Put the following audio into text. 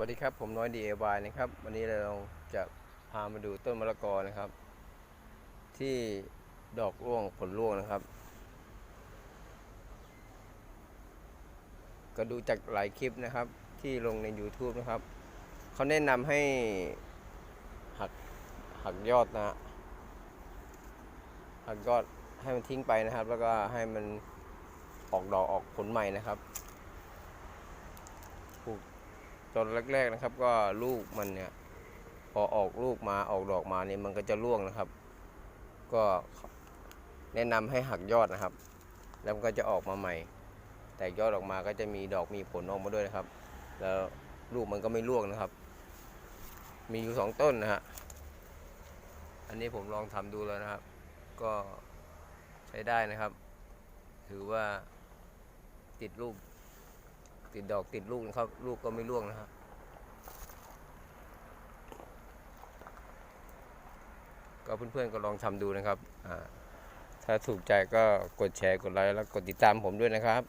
วัสดีครับ ผมน้อย DIY นะครับ วันนี้เราจะพามาดูต้นมะละกอนะครับ ที่ดอกร่วงผลร่วงนะครับ ก็ดูจากหลายคลิปนะครับ ที่ลงใน YouTube นะครับ เขาแนะนำให้หักหักยอดนะฮะหักยอดให้มันทิ้งไปนะครับ แล้วก็ให้มันออกดอกออกผลใหม่นะครับปลูก ตอนแรกๆนะครับ ก็ลูกมันเนี่ยพอออกลูกมาออกดอกมาเนี่ยมันก็จะร่วงนะครับ ก็แนะนำให้หักยอดนะครับ แล้วมันก็จะออกมาใหม่ แตกยอดออกมาก็จะมีดอกมีผลออกมาด้วยนะครับ แล้วลูกมันก็ไม่ร่วงนะครับ มีอยู่สองต้นนะฮะอันนี้ผมลองทำดูแล้วนะครับ ก็ใช้ได้นะครับ ถือว่าติดลูก ติดดอกติดลูกนะครับลูกก็ไม่ร่วงนะครับก็เพื่อนๆก็ลองทำดูนะครับอ่าถ้าถูกใจก็กดแชร์กดไลค์แล้วกดติดตามผมด้วยนะครับ